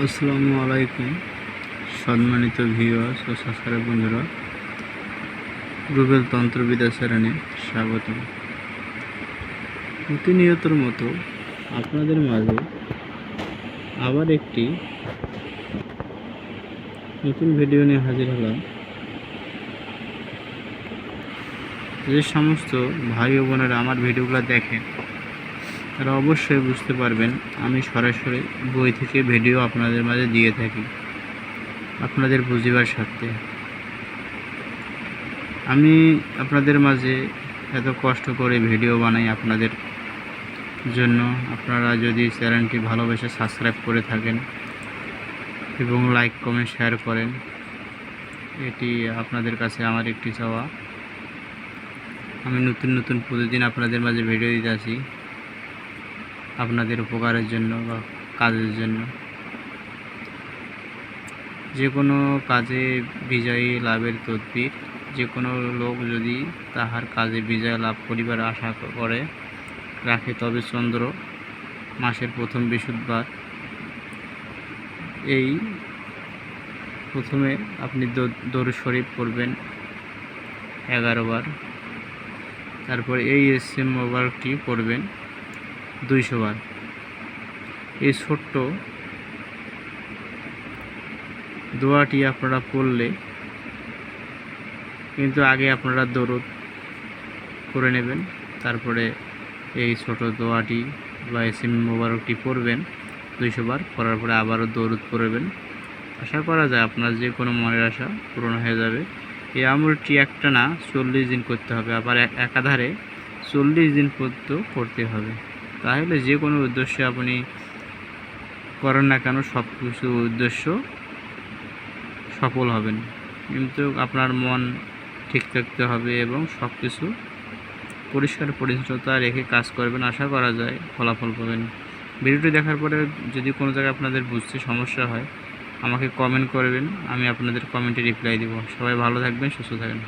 আসসালামু আলাইকুম, সম্মানিত ভিউয়ার্স ও সাবস্ক্রাইব বন্ধুরা। রুবেল তন্ত্রবিদ্যা চ্যানেলে স্বাগত প্রতিনিয়তর মতো আপনাদের মাঝে আবার একটি নতুন ভিডিও নিয়ে হাজির হলাম। যে সমস্ত ভাই বোনেরা আমার ভিডিওগুলো দেখেন তারা অবশ্যই বুঝতে পারবেন, আমি সরাসরি বই থেকে ভিডিও আপনাদের মাঝে দিয়ে থাকি, আপনাদের বুঝিবার স্বার্থে। আমি আপনাদের মাঝে এত কষ্ট করে ভিডিও বানাই আপনাদের জন্য। আপনারা যদি চ্যানেলটি ভালোবেসে সাবস্ক্রাইব করে থাকেন এবং লাইক, কমেন্ট, শেয়ার করেন, এটি আপনাদের কাছে আমার একটি চাওয়া। আমি নতুন নতুন প্রতিদিন আপনাদের মাঝে ভিডিও দিতে আসি। আপনাদের উপকারের জন্য বা কাজের জন্য। যে কোনো কাজে বিজয়ী লাভের তদবির যে কোনো লোক যদি তাহার কাজে বিজয় লাভ করিবার আশা করে, রাখে তবে চন্দ্র মাসের প্রথম বৃহস্পতিবার। এই প্রথমে আপনি দরুদ শরীফ পড়বেন এগারো বার। তারপর এই এস এম মোবাইলটি পড়বেন। দুইশো বার। এই ছোট্ট দোয়াটি আপনারা পড়লে কিন্তু আগে আপনারা দরদ করে নেবেন, তারপরে এই ছোট দোয়াটি বা এসিম মোবারকটি পড়বেন দুইশো বার, পড়ার পরে আবারও দরদ পড়বেন। আশা করা যায় আপনার যে কোনো মনের আশা পূরণ হয়ে যাবে। এই আমলটি একটা না, চল্লিশ দিন করতে হবে, আবার এক- একাধারে চল্লিশ দিন পর্যন্ত করতে হবে। তাহলে যে কোনো উদ্দেশ্যে আপনি করেন না কেন, সব কিছু উদ্দেশ্য সফল হবেন। কিন্তু আপনার মন ঠিক থাকতে হবে এবং সব কিছু পরিষ্কার পরিচ্ছন্নতা রেখে কাজ করবেন, আশা করা যায় ফলাফল পাবেন। ভিডিওটি দেখার পরে যদি কোনো জায়গায় আপনাদের বুঝতে সমস্যা হয়, আমাকে কমেন্ট করবেন, আমি আপনাদের কমেন্টে রিপ্লাই দেবো। সবাই ভালো থাকবেন, সুস্থ থাকবেন।